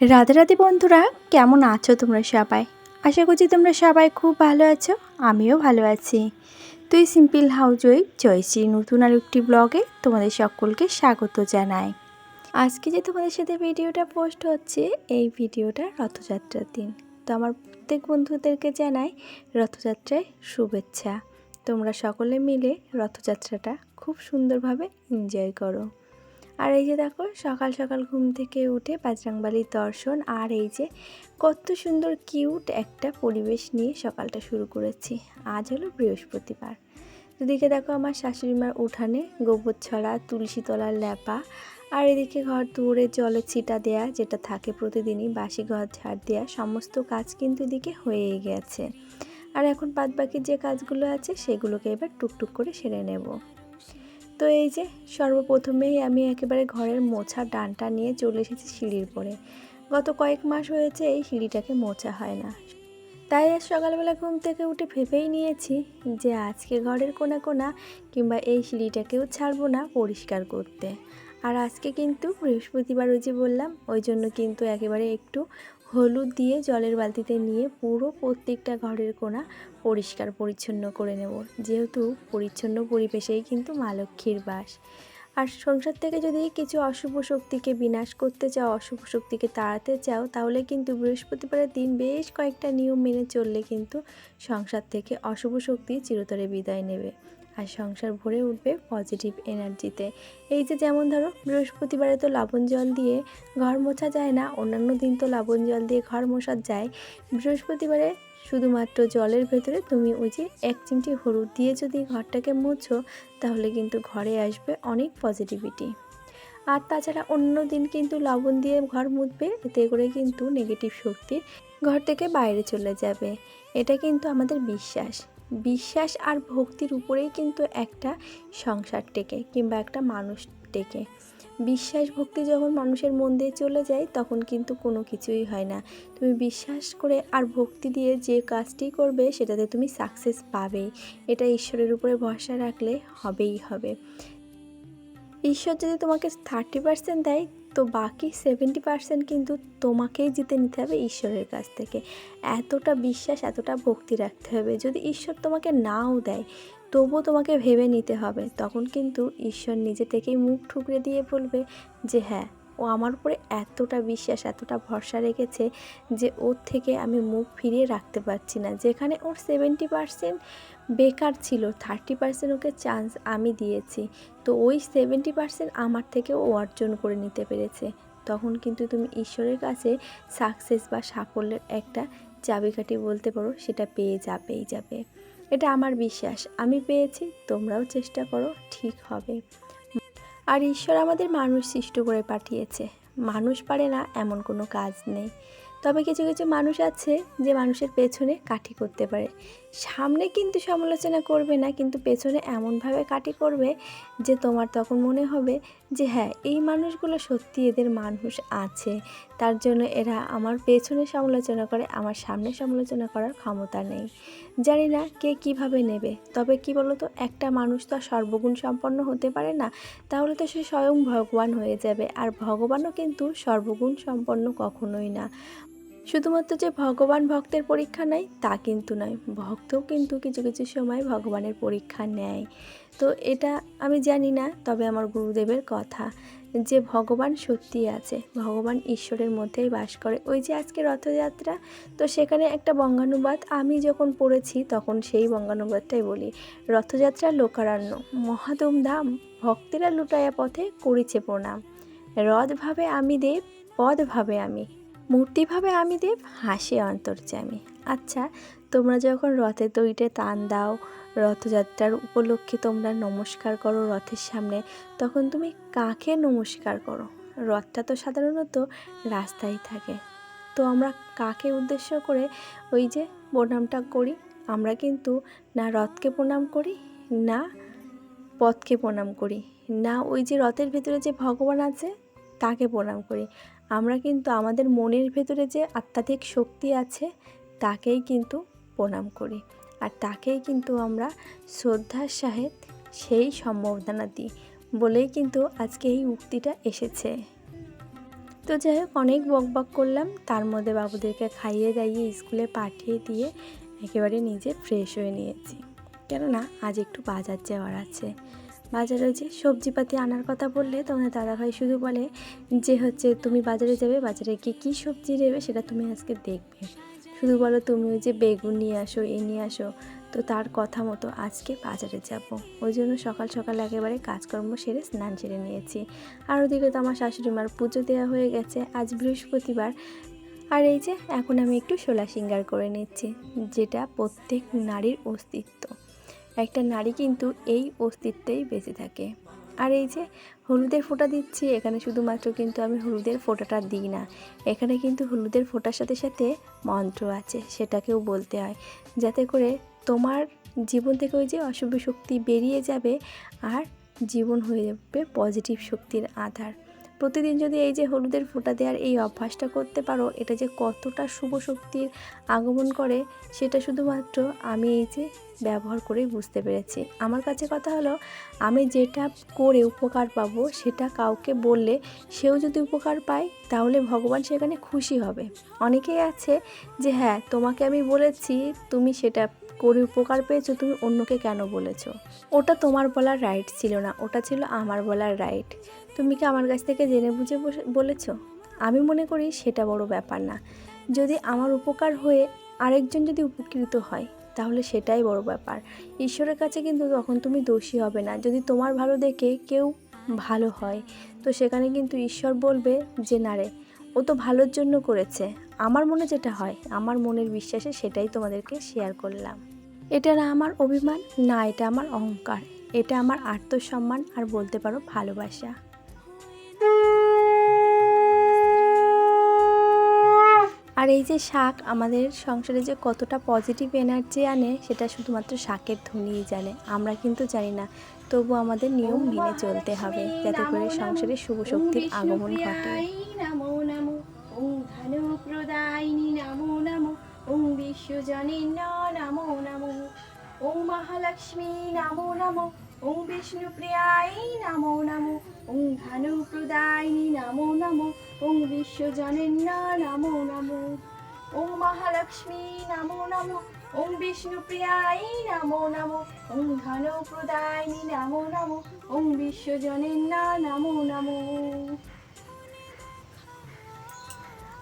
রাধে রাধে বন্ধুরা, কেমন আছো তোমরা সবাই? আশা করছি তোমরা সবাই খুব ভালো আছো, আমিও ভালো আছি। তুই সিম্পল হাউজ ওই জয়শ্রী নতুন আর একটি ব্লগে তোমাদের সকলকে স্বাগত জানাই। আজকে যে তোমাদের সাথে ভিডিওটা পোস্ট হচ্ছে, এই ভিডিওটা রথযাত্রার দিন। তো আমার প্রত্যেক বন্ধুদেরকে জানাই রথযাত্রায় শুভেচ্ছা। তোমরা সকলে মিলে রথযাত্রাটা খুব সুন্দরভাবে এনজয় করো। আর এই যে দেখো, সকাল সকাল ঘুম থেকে উঠে বাজরাংবালির দর্শন আর এই যে কত সুন্দর কিউট একটা পরিবেশ নিয়ে সকালটা শুরু করেছি। আজ হলো বৃহস্পতিবার। এদিকে দেখো আমার শাশুড়িমার উঠানে গোবর ছড়া, তুলসী তলার ল্যাপা আর এদিকে ঘর দূরে জলে ছিটা দেয়া যেটা থাকে প্রতিদিনই, বাসি ঘর ঝাড় দেওয়া সমস্ত কাজ কিন্তু এদিকে হয়েই গেছে। আর এখন বাদ বাকি যে কাজগুলো আছে সেগুলোকে এবার টুকটুক করে সেরে নেব। তো এই যে সর্বপ্রথমেই আমি একেবারে ঘরের মোছা ডানটা নিয়ে চলে এসেছি সিঁড়ির পরে গত কয়েক মাস হয়েছে এই সিঁড়িটাকে মোছা হয় না। তাই আজ সকালবেলা ঘুম থেকে উঠে ভেবেই নিয়েছি যে আজকে ঘরের কোনা কোনা কিংবা এই সিঁড়িটাকেও ছাড়বো না পরিষ্কার করতে। আর আজকে কিন্তু বৃহস্পতিবার ওই যে বললাম, ওই জন্য কিন্তু একেবারে একটু হলুদ দিয়ে জলের বালতিতে নিয়ে পুরো প্রত্যেকটা ঘরের কোণা পরিষ্কার পরিচ্ছন্ন করে নেব। যেহেতু পরিচ্ছন্ন পরিবেশেই কিন্তু মা লক্ষ্মীর বাস। আর সংসার থেকে যদি কিছু অশুভ শক্তিকে বিনাশ করতে চাও, অশুভ শক্তিকে তাড়াতে চাও, তাহলে কিন্তু বৃহস্পতিবারের দিন বেশ কয়েকটা নিয়ম মেনে চললে কিন্তু সংসার থেকে অশুভ শক্তি চিরতরে বিদায় নেবে। আর সংসার ভরে উঠবে পজিটিভ এনার্জিতে এই যে যেমন ধরো, বৃহস্পতিবারে তো লবণ জল দিয়ে ঘর মোছা যায় না, অন্যান্য দিন তো লবণ জল দিয়ে ঘর মোছা যায়। বৃহস্পতিবারে শুধুমাত্র জলের ভেতরে তুমি ওই যে এক চিমটি হলুদ দিয়ে যদি ঘরটাকে মুছো, তাহলে কিন্তু ঘরে আসবে অনেক পজিটিভিটি আর তাছাড়া অন্য দিন কিন্তু লবণ দিয়ে ঘর মুছবে, এতে করে কিন্তু নেগেটিভ শক্তি ঘর থেকে বাইরে চলে যাবে। এটা কিন্তু আমাদের বিশ্বাস। বিশ্বাস আর ভক্তির উপরেই কিন্তু একটা সংসার টেকে কিংবা একটা মানুষ টেকে। বিশ্বাস ভক্তি যখন মানুষের মন দিয়ে চলে যায়, তখন কিন্তু কোনো কিছুই হয় না। তুমি বিশ্বাস করে আর ভক্তি দিয়ে যে কাজটি করবে, সেটাতে তুমি সাকসেস পাবেই। এটা ঈশ্বরের উপরে ভরসা রাখলে হবেই হবে। ঈশ্বর যদি তোমাকে থার্টি পার্সেন্ট দেয়, তো বাকি সেভেন্টি পার্সেন্ট কিন্তু তোমাকেই জিতে নিতে হবে ঈশ্বরের কাছ থেকে। এতটা বিশ্বাস, এতটা ভক্তি রাখতে হবে। যদি ঈশ্বর তোমাকে নাও দেয়, তবুও তোমাকে ভেবে নিতে হবে। তখন কিন্তু ঈশ্বর নিজে থেকেই মুখ ঠুকরে দিয়ে বলবে যে হ্যাঁ ও আমার উপরে এতটা বিশ্বাস, এতটা ভরসা রেখেছে যে ওর থেকে আমি মুখ ফিরিয়ে রাখতে পারছি না। যেখানে ওর সেভেন্টি পার্সেন্ট বেকার ছিল থার্টি পার্সেন্ট ওকে চান্স আমি দিয়েছি। তো ওই সেভেন্টি পার্সেন্ট আমার থেকে ও অর্জন করে নিতে পেরেছে। তখন কিন্তু তুমি ঈশ্বরের কাছে সাকসেস বা সাফল্যের একটা চাবিকাঠি বলতে পারো, সেটা পেয়ে যাবেই যাবে। এটা আমার বিশ্বাস। আমি পেয়েছি, তোমরাও চেষ্টা করো, ঠিক হবে। আর ঈশ্বর আমাদের মানুষ সৃষ্ট করে পাঠিয়েছে। মানুষ পারে না এমন কোনো কাজ নেই। তবে কিছু কিছু মানুষ আছে যে মানুষের পেছনে কাঠি করতে পারে। সামনে কিন্তু সমালোচনা করবে না, কিন্তু পেছনে এমনভাবে কাটি করবে যে তোমার তখন মনে হবে যে হ্যাঁ এই মানুষগুলো সত্যি এদের মানুষ আছে। তার জন্য এরা আমার পেছনে সমালোচনা করে, আমার সামনে সমালোচনা করার ক্ষমতা নেই। জানি না কে কীভাবে নেবে, তবে কি বলতো, একটা মানুষ তো সর্বগুণ সম্পন্ন হতে পারে না, তাহলে তো সে স্বয়ং ভগবান হয়ে যাবে। আর ভগবানও কিন্তু সর্বগুণ সম্পন্ন কখনোই না। শুধুমাত্র যে ভগবান ভক্তের পরীক্ষা নেয়, তা কিন্তু নয়। ভক্তও কিন্তু কিছু কিছু সময় ভগবানের পরীক্ষা নেয়। তো এটা আমি জানি না, তবে আমার গুরুদেবের কথা। যে ভগবান সত্যি আছে, ভগবান ঈশ্বরের মধ্যেই বাস করে। ওই যে আজকে রথযাত্রা, তো সেখানে একটা বঙ্গানুবাদ আমি যখন পড়েছি, তখন সেই বঙ্গানুবাদটাই বলি। রথযাত্রা লোকারণ্য মহাদুমধাম ভক্তেরা লুটায়া পথে করিছে প্রণাম। রথ ভাবে আমি দেব পদ ভাবে আমি। মূর্তিভাবে আমি দেব, হাসি অন্তর্যামী। আচ্ছা তোমরা যখন রথের দড়িতে টান দাও, রথযাত্রার উপলক্ষে তোমরা নমস্কার করো রথের সামনে, তখন তুমি কাকে নমস্কার করো? রথটা তো সাধারণত রাস্তায় থাকে। তো আমরা কাকে উদ্দেশ্য করে ওই যে প্রণামটা করি? আমরা কিন্তু না রথকে প্রণাম করি, না পথকে প্রণাম করি, না ওই যে রথের ভিতরে যে ভগবান আছে, তাকে প্রণাম করি। আমরা কিন্তু আমাদের মনের ভেতরে যে আত্মাধিক শক্তি আছে, তাকেই কিন্তু প্রণাম করি। আর তাকেই কিন্তু আমরা শ্রদ্ধার সাহেব সেই সম্বর্ধনা দিই বলেই কিন্তু আজকে এই উক্তিটা এসেছে। তো যাই হোক অনেক বক বক করলাম। তার মধ্যে বাবুদেরকে খাইয়ে দাইয়ে স্কুলে পাঠিয়ে দিয়ে একেবারে নিজে ফ্রেশ হয়ে নিয়েছি। কেননা, আজ একটু বাজার যাওয়ার আছে। বাজারে যে সবজিপাতি আনার কথা বললে তোমাদের দাদাভাই শুধু বলে যে হচ্ছে তুমি বাজারে যাবে, বাজারে গিয়ে কী সবজি নেবে সেটা তুমি আজকে দেখবে। শুধু বলো তুমি ওই যে বেগুন নিয়ে আসো এ নিয়ে আসো, তো তার কথা মতো আজকে বাজারে যাব। ওই জন্য সকাল সকাল একেবারে কাজকর্ম সেরে স্নান সেরে নিয়েছি। আর ওদিকে তো আমার শাশুড়ি মার পুজো দেওয়া হয়ে গেছে, আজ বৃহস্পতিবার। আর এই যে এখন আমি একটু শোলা সিঙ্গার করে নিচ্ছি, যেটা প্রত্যেক নারীর অস্তিত্ব। একটা নারী কিন্তু এই অস্তিত্বেই বেঁচে থাকে। আর এই যে হলুদের ফোঁটা দিচ্ছি, এখানে শুধুমাত্র কিন্তু আমি হলুদের ফোঁটাটা দিই না। এখানে কিন্তু হলুদের ফোঁটার সাথে সাথে মন্ত্র আছে, সেটাকেও বলতে হয়। যাতে করে তোমার জীবন থেকে ওই যে অশুভ শক্তি বেরিয়ে যাবে আর জীবন হয়ে যাবে পজিটিভ শক্তির আধার। প্রতিদিন যদি এই যে হলুদের ফোঁটা দেওয়ার এই অভ্যাসটা করতে পারো, এটা যে কতটা শুভ শক্তির আগমন করে, সেটা শুধুমাত্র আমি এই যে ব্যবহার করেই বুঝতে পেরেছি। আমার কাছে কথা হলো, আমি যেটা করে উপকার পাবো সেটা কাউকে বললে সেও যদি উপকার পায়, তাহলে ভগবান সেখানে খুশি হবে। অনেকেই আছে যে হ্যাঁ তোমাকে আমি বলেছি, তুমি সেটা করে উপকার পেয়েছ, তুমি অন্যকে কেন বলেছ? ওটা তোমার বলার রাইট ছিল না, ওটা ছিল আমার বলার রাইট তুমি কি আমার কাছ থেকে জেনে বুঝে বলেছ? আমি মনে করি সেটা বড় ব্যাপার না। যদি আমার উপকার হয়ে আরেকজন যদি উপকৃত হয়, তাহলে সেটাই বড় ব্যাপার। ঈশ্বরের কাছে কিন্তু তখন তুমি দোষী হবে না। যদি তোমার ভালো দেখে কেউ ভালো হয়, তো সেখানে কিন্তু ঈশ্বর বলবে যে, না রে ও তো ভালোর জন্য করেছে। আমার মনে যেটা হয়, আমার মনের বিশ্বাসে সেটাই তোমাদেরকে শেয়ার করলাম। এটা না আমার অভিমান, না এটা আমার অহংকার। এটা আমার আত্মসম্মান আর বলতে পারো ভালোবাসা। আর এই যে শাক, আমাদের সংসারে যে কতটা পজিটিভ এনার্জি আনে, সেটা শুধুমাত্র শাকের ধুনিই জানে। আমরা কিন্তু জানি না, তবু আমাদের নিয়ম মেনে চলতে হবে, যাতে করে সংসারে শুভ শক্তির আগমন ঘটে। দায়িনী নমো নমো, ওম বিশ্বজনী নমো নমো, ওম মহালক্ষ্মী নমো নমো, ওম বিষ্ণুপ্রিয়াই নমো নমো, ওম ধনুপ্রদায়িনী নমো নমো, ওম বিশ্বজনীন্য নমো নমো, ওম মহালক্ষ্মী নমো নমো, ওম বিষ্ণুপ্রিয়াই নমো নমো, ওম ধনুপ্রদায়িনী নমো নমো, ওম বিশ্বজনীন্য নমো নমো।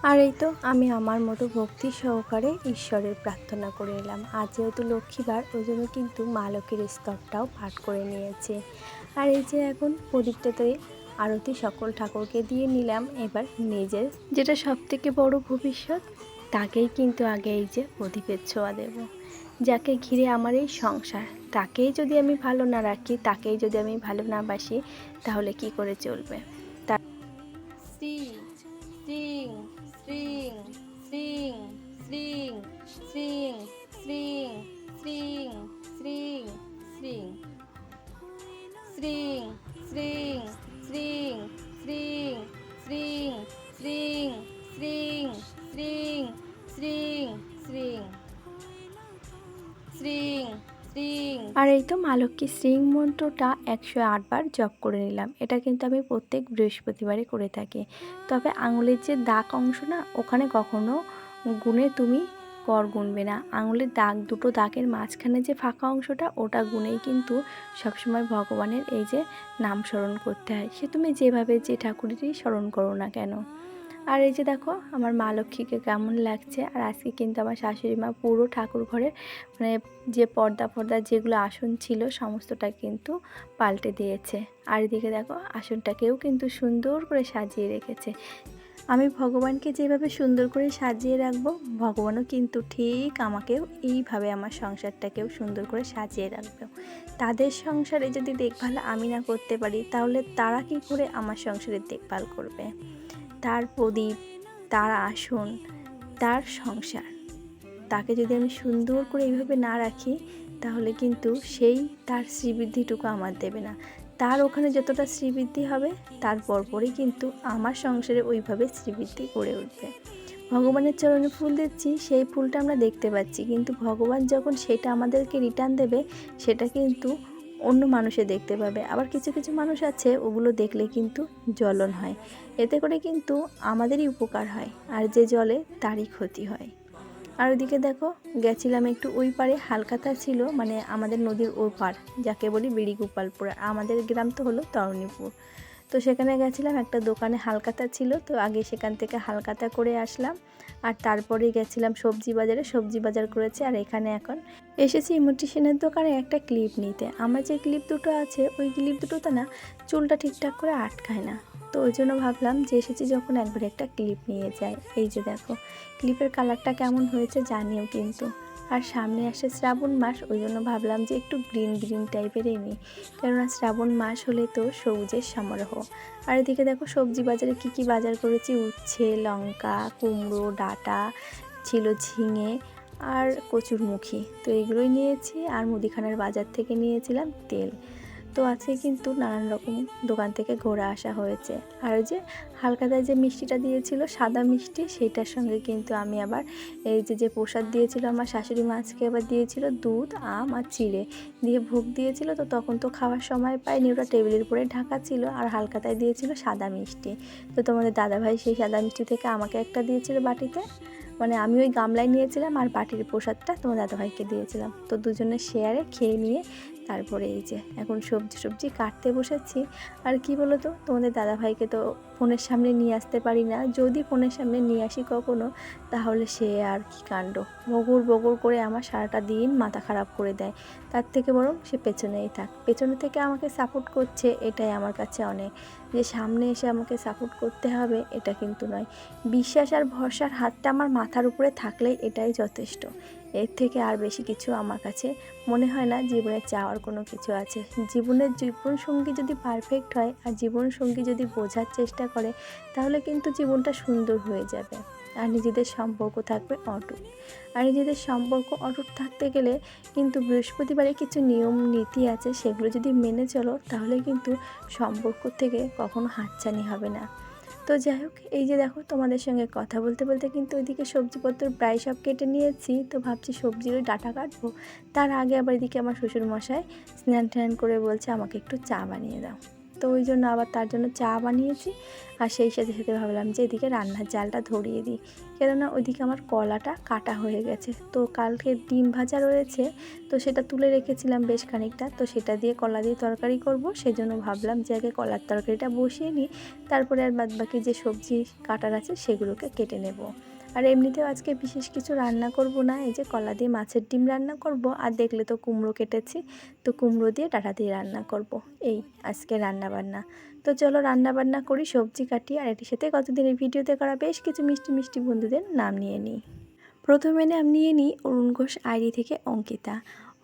আর এই তো আমি আমার মতো ভক্তি সহকারে ঈশ্বরের প্রার্থনা করে এলাম। আজ যেহেতু লক্ষ্মীবার, ওই জন্য কিন্তু মা লক্ষ্মীর স্তবটাও পাঠ করে নিয়েছে। আর এই যে এখন প্রদীপটাতে আরতি সকল ঠাকুরকে দিয়ে নিলাম। এবার নিজের যেটা সব থেকে বড় ভবিষ্যৎ, তাকেই কিন্তু আগে এই যে প্রদীপের ছোঁয়া দেব। যাকে ঘিরে আমার এই সংসার, তাকেই যদি আমি ভালো না রাখি, তাকেই যদি আমি ভালো না বাসি, তাহলে কি করে চলবে? Sing, sing, sing, sing, sing, sing, sing, sing, sing, sing, sing. আর এই তো মা লক্ষ্মী শ্রীং মন্ত্রটা একশো আটবার জপ করে নিলাম। এটা কিন্তু আমি প্রত্যেক বৃহস্পতিবারে করে থাকি। তবে আঙুলের যে দাগ অংশ না ওখানে কখনো গুনে তুমি কর গুনবে না। আঙুলের দাগ, দুটো দাগের মাঝখানে যে ফাঁকা অংশটা, ওটা গুনেই কিন্তু সবসময় ভগবানের এই যে নাম স্মরণ করতে হয়। সে তুমি যেভাবে যে ঠাকুরেরই স্মরণ করো না কেন। আর এই যে দেখো, আমার মা লক্ষ্মীকে কেমন লাগছে। আর আজকে কিন্তু আমার শাশুড়ি মা পুরো ঠাকুর ঘরের মানে যে পর্দা ফর্দা যেগুলো আসন ছিল, সমস্তটা কিন্তু পাল্টে দিয়েছে। আর এদিকে দেখো, আসনটাকেও কিন্তু সুন্দর করে সাজিয়ে রেখেছে। আমি ভগবানকে যেভাবে সুন্দর করে সাজিয়ে রাখব, ভগবানও কিন্তু ঠিক আমাকেও এইভাবে আমার সংসারটাকেও সুন্দর করে সাজিয়ে রাখবে। তাদের সংসারে যদি দেখভাল আমি না করতে পারি, তাহলে তারা কি করে আমার সংসারের দেখভাল করবে? তার প্রদীপ, তার আসন, তার সংসার, তাকে যদি আমি সুন্দর করে এইভাবে না রাখি, তাহলে কিন্তু সেই তার শ্রীবৃদ্ধিটুকু আমার দেবে না। তার ওখানে যতটা শ্রীবৃদ্ধি হবে, তার পরপরই কিন্তু আমার সংসারে ওইভাবে শ্রীবৃদ্ধি গড়ে উঠবে। ভগবানের চরণে ফুল দিচ্ছি, সেই ফুলটা আমরা দেখতে পাচ্ছি। কিন্তু ভগবান যখন সেটা আমাদেরকে রিটার্ন দেবে, সেটা কিন্তু অন্য মানুষে দেখতে পাবে। আবার কিছু কিছু মানুষ আছে, ওগুলো দেখলে কিন্তু জ্বলন হয়। এতে করে কিন্তু আমাদেরই উপকার হয়, আর যে জলে তারই ক্ষতি হয়। আর ওদিকে দেখো, গেছিলাম একটু ওই পারে, হালকাতা ছিল মানে আমাদের নদীর ওপার পার যাকে বলি বিড়ি গোপালপুর আমাদের গ্রাম তো হলো তরণীপুর। তো সেখানে গেছিলাম, একটা দোকানে হালকাতা ছিল, তো আগে সেখান থেকে হালকাতা করে আসলাম। আর তারপরে গেছিলাম সবজি বাজারে, সবজি বাজার করেছি, আর এখানে এখন এসেছি ইমোটিশনের দোকানে একটা ক্লিপ নিতে। আমার যে ক্লিপ দুটো আছে, ওই ক্লিপ দুটোতে না চুলটা ঠিকঠাক করে আটকায় না। তো ওই জন্য ভাবলাম যে এসেছি যখন একবার একটা ক্লিপ নিয়ে যাই। এই যে দেখো, ক্লিপের কালারটা কেমন হয়েছে জানিও কিন্তু। আর সামনে আসে শ্রাবণ মাস, ওই জন্য ভাবলাম যে একটু গ্রিন গ্রিন টাইপেরই নিই। কেননা শ্রাবণ মাস হলে তো সবুজের সমারোহ। আর এদিকে দেখো সবজি বাজারে কি কি বাজার করেছি? উচ্ছে, লঙ্কা, কুমড়ো, ডাটা ছিল ঝিঙে আর কচুরমুখী। তো এগুলোই নিয়েছি আর মুদিখানার বাজার থেকে নিয়েছিলাম তেল। তো আজকে কিন্তু নানান রকম দোকান থেকে ঘোরা আসা হয়েছে। আর যে হালকাতায় যে মিষ্টিটা দিয়েছিল, সাদা মিষ্টি, সেইটার সঙ্গে কিন্তু আমি আবার এই যে যে প্রসাদ দিয়েছিল, আমার শাশুড়ি মাছকে আবার দিয়েছিল দুধ, আম আর চিড়ে। দিয়ে ভোগ দিয়েছিল, তো তখন তো খাওয়ার সময় পাইনি, ওটা টেবিলের উপরে ঢাকা ছিল, আর হালকাতায় দিয়েছিল সাদা মিষ্টি। তো তোমাদের দাদাভাই সেই সাদা মিষ্টি থেকে আমাকে একটা দিয়েছিল বাটিতে। মানে আমি ওই গামলায় নিয়েছিলাম, আর বাটির প্রসাদটা তোমার দাদাভাইকে দিয়েছিলাম। তো দুজনে শেয়ারে খেয়ে নিয়ে তারপরে এই যে এখন সবজি সবজি কাটতে বসেছি। আর কি বলো তো তোমাদের দাদাভাইকে তো ফোনের সামনে নিয়ে আসতে পারি না। যদি ফোনের সামনে নিয়ে আসি কখনো, তাহলে সে আর কি কাণ্ড? বগুর বগুর করে আমার সারাটা দিন মাথা খারাপ করে দেয়। তার থেকে বরং সে পেছনেই থাক। পেছনে থেকে আমাকে সাপোর্ট করছে, এটাই আমার কাছে অনেক। যে সামনে এসে আমাকে সাপোর্ট করতে হবে, এটা কিন্তু নয়। বিশ্বাস আর ভরসার হাতটা আমার মাথার উপরে থাকলেই এটাই যথেষ্ট। এর থেকে আর বেশি কিছু আমার কাছে মনে হয় না জীবনে চাওয়ার কোনো কিছু আছে। জীবনের জীবনসঙ্গী যদি পারফেক্ট হয় আর জীবনসঙ্গী যদি বোঝার চেষ্টা করে, তাহলে কিন্তু জীবনটা সুন্দর হয়ে যাবে। আর নিজেদের সম্পর্ক থাকবে অটুট। আর নিজেদের সম্পর্ক অটুট থাকতে গেলে কিন্তু বৃহস্পতিবারে কিছু নিয়ম, নীতি আছে, সেগুলো যদি মেনে চলো, তাহলে কিন্তু সম্পর্ক থেকে কখনো হাতছানি হবে না। তো যাই হোক, এই যে দেখো তোমাদের সঙ্গে কথা বলতে বলতে কিন্তু ওইদিকে সবজিপত্র প্রায় সব কেটে নিয়েছি। তো ভাবছি সবজির ওই ডাটা কাটবো। তার আগে আবার এদিকে আমার শ্বশুরমশাই স্নান ট্যান করে বলছে, আমাকে একটু চা বানিয়ে দাও। তো ওই জন্য আবার তার জন্য চা বানিয়েছি। আর সেই সাথে সাথে ভাবলাম যে এদিকে রান্নার জালটা ধরিয়ে দিই। কেননা ওইদিকে আমার কলাটা কাটা হয়ে গেছে। তো কালকে ডিম ভাজা রয়েছে, তো সেটা তুলে রেখেছিলাম বেশ খানিকটা। তো সেটা দিয়ে কলা দিয়ে তরকারি করব। সেজন্য ভাবলাম যে আগে কলার তরকারিটা বসিয়ে নিই। তারপরে আর বাদবাকি যে সবজি কাটার আছে সেগুলোকে কেটে নেব। আর এমনিতেও আজকে বিশেষ কিছু রান্না করব না, এই যে কলা দিয়ে মাছের ডিম রান্না করব, আর দেখলে তো কুমড়ো কেটেছি, তো কুমড়ো দিয়ে ডাটা দিয়ে রান্না করব, এই আজকে রান্না বান্না তো চলো রান্না বান্না করি, সবজি কাটি, আর এটির সাথে কতদিনের ভিডিওতে করা বেশ কিছু মিষ্টি মিষ্টি বন্ধুদের নাম নিয়ে নিই। প্রথমে নাম নিয়ে নিই অরুণ ঘোষ, আইডি থেকে অঙ্কিতা।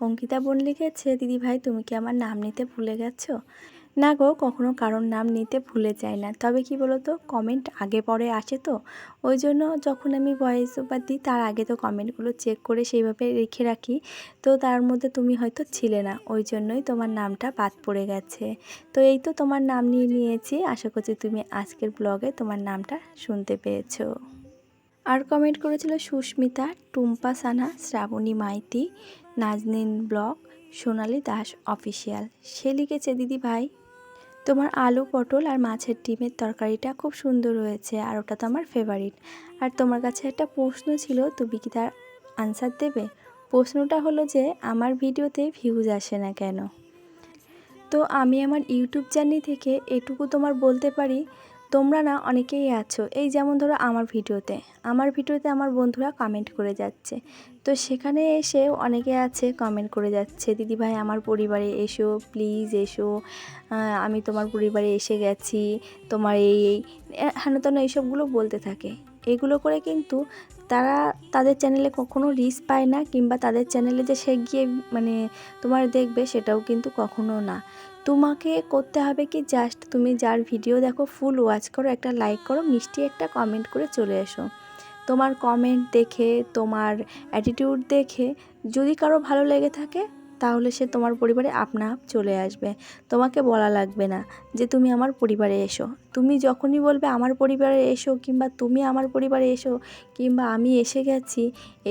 অঙ্কিতা বোন লিখেছে দিদি ভাই তুমি কি আমার নাম নিতে ভুলে গেছো? না গো, কখনো কারোর নাম নিতে ভুলে যায় না। তবে কি বলো তো কমেন্ট আগে পরে আসে তো। ওই জন্য যখন আমি ভয়েস ওভার দিই, তার আগে তো কমেন্টগুলো চেক করে সেইভাবে রেখে রাখি। তো তার মধ্যে তুমি হয়তো ছিলে না, ওই জন্যই তোমার নামটা বাদ পড়ে গেছে। তো এই তো তোমার নাম নিয়ে নিয়েছি, আশা করছি তুমি আজকের ব্লগে তোমার নামটা শুনতে পেয়েছ। আর কমেন্ট করেছিল সুস্মিতা, টুম্পা সানা শ্রাবণী মাইতি, নাজনিন ব্লগ, সোনালি দাস অফিসিয়াল সে লিখেছে, দিদি ভাই তোমার আলু, পটল আর মাছের ডিমের তরকারিটা খুব সুন্দর হয়েছে আর ওটা তো আমার ফেভারিট আর তোমার কাছে একটা প্রশ্ন ছিল, তুমি কি তার আনসার দেবে? প্রশ্নটা হলো যে, আমার ভিডিওতে ভিউজ আসে না কেন? তো আমি আমার ইউটিউব জার্নি থেকে এটুকু তোমার বলতে পারি তোমরা না অনেকেই আছো। এই যেমন ধরো আমার ভিডিওতে। আমার ভিডিওতে আমার বন্ধুরা কমেন্ট করে যাচ্ছে। তো সেখানে এসে অনেকে আছে কমেন্ট করে যাচ্ছে, দিদি ভাই, আমার পরিবারে এসো প্লিজ এসো। আমি তোমার পরিবারে এসে গেছি। তোমার এই এই হেন তেন এইসবগুলো বলতে থাকে। এগুলো করে কিন্তু তারা তাদের চ্যানেলে কখনো রিচ পায় না কিংবা তাদের চ্যানেলে যে সে গিয়ে মানে তোমার দেখবে সেটাও কিন্তু কখনো না। তোমাকে করতে হবে কি জাস্ট তুমি যার ভিডিও দেখো ফুল ওয়াচ করো, একটা লাইক করো, মিষ্টি একটা কমেন্ট করে চলে এসো। তোমার কমেন্ট দেখে, তোমার অ্যাটিটিউড দেখে যদি কারও ভালো লেগে থাকে তাহলে সে তোমার পরিবারে আপনা আপ চলে আসবে। তোমাকে বলা লাগবে না যে তুমি আমার পরিবারে এসো। তুমি যখনই বলবে আমার পরিবারে এসো কিংবা তুমি আমার পরিবারে এসো কিংবা আমি এসে গেছি,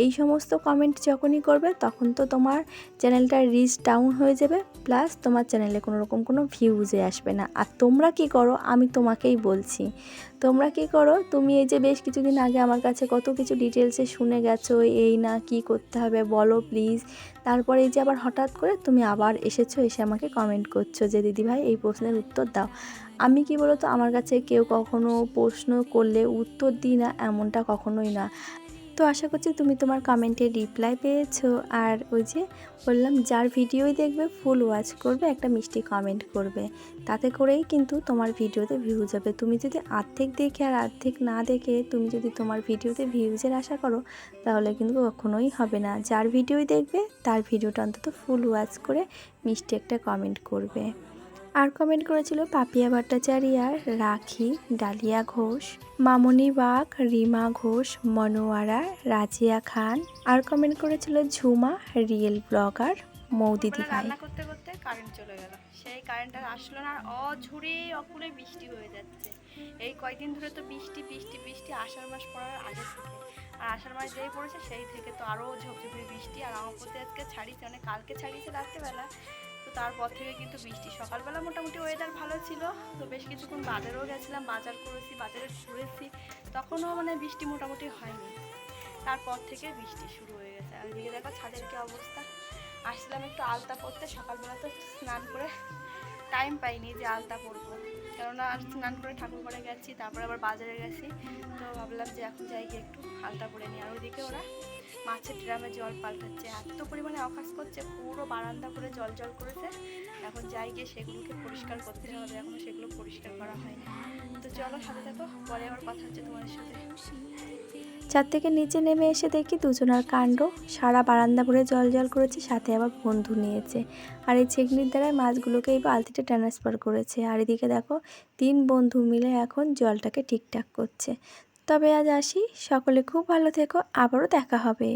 এই সমস্ত কমেন্ট যখনই করবে তখন তো তোমার চ্যানেলটার রিচ ডাউন হয়ে যাবে প্লাস তোমার চ্যানেলে কোনো রকম কোনো ভিউজে আসবে না। আর তোমরা কি করো? আমি তোমাকেই বলছি। তোমরা কি করো? তুমি এই যে বেশ কিছুদিন আগে আমার কাছে কত কিছু ডিটেলসে শুনে গেছো, এই না কি করতে হবে বলো প্লিজ তারপরে এই যে আবার হঠাৎ করে তুমি আবার এসেছ, এসে আমাকে কমেন্ট করছ যে, দিদিভাই, এই প্রশ্নের উত্তর দাও। আমি কি বলতো, আমার কাছে কেউ কখনো প্রশ্ন করলে উত্তর দিই না, এমনটা কখনোই না। তো আশা করছি তুমি তোমার কমেন্টে রিপ্লাই পেয়েছ। আর ওই যে বললাম, যার ভিডিওই দেখবে ফুল ওয়াচ করবে, একটা মিষ্টি কমেন্ট করবে। তাতে করেই কিন্তু তোমার ভিডিওতে ভিউজ হবে। তুমি যদি আর্ধেক দেখে আর আর্ধেক না দেখে তুমি যদি তোমার ভিডিওতে ভিউজের আশা করো, তাহলে কিন্তু কখনোই হবে না। যার ভিডিওই দেখবে, তার ভিডিওটা অন্তত ফুল ওয়াচ করে মিষ্টি একটা কমেন্ট করবে। আর কমেন্ট করেছিল পাপিয়া ভট্টাচারিয়ার রাখি ডালিয়া ঘোষ মামনি বাগ রিমা ঘোষ মনোয়ারা রাজিয়া খান। আর কমেন্ট করেছিল ঝুমা রিয়েল ব্লগার মৌদিদি ভাই করতে করতে কারেন্ট চলে গেল। সেই কারেন্ট আর আসলো না অঝুরে অকুরে বৃষ্টি হয়ে যাচ্ছে। এই কয়দিন ধরে তো বৃষ্টি বৃষ্টি বৃষ্টি আষাঢ় মাস পড়ার আগে থেকে। আর আষাঢ় মাস যেই পড়েছে সেই থেকে তো আরও ঝপঝপে বৃষ্টি। আর আমার প্রতি আজকে ছাড়িয়েছে মানে কালকে ছাড়িয়েছে রাত্রেবেলা। তারপর থেকে কিন্তু বৃষ্টি সকালবেলা মোটামুটি ওয়েদার ভালো ছিল। তো বেশ কিছুক্ষণ বাজারেও গেছিলাম, বাজার করেছি, বাজারে ঘুরেছি। তখনও মানে বৃষ্টি মোটামুটি হয়নি। তারপর থেকে বৃষ্টি শুরু হয়ে গেছে। আর এদিকে দেখো ছাদের কি অবস্থা। আসছিলাম একটু আলতা পরতে, সকালবেলা তো স্নান করে টাইম পাইনি যে আলতা পরবো। কেননা আর স্নান করে ঠাকুর ঘরে গেছি, তারপরে আবার বাজারে গেছি। তো ভাবলাম যে এখন যাই গিয়ে একটু আলতা পরে নিই। আর ওইদিকে ওরা মাছের ড্রামে জল পাল্টাচ্ছে, এত পরিমাণে অকাশ করছে, পুরো বারান্দা করে জল জল করেছে। এখন যাই গিয়ে সেগুলোকে পরিষ্কার করতে হবে এখনও সেগুলো পরিষ্কার করা হয়নি। তো চলো সাথে দেখো পরে আবার কথা হচ্ছে তোমাদের সাথে। চার থেকে নিচে নেমে এসে দেখি দুজনার কাণ্ড। সারা বারান্দা ভরে জল জল করেছে, সাথে আবার বন্ধু নিয়েছে। আর এই ছেকনির দ্বারাই মাছগুলোকে এই বালতিতে ট্রান্সফার করেছে। আর এদিকে দেখো, তিন বন্ধু মিলে এখন জলটাকে ঠিকঠাক করছে। তবে আজ আসি। সকলে খুব ভালো থেকো। আবারও দেখা হবে।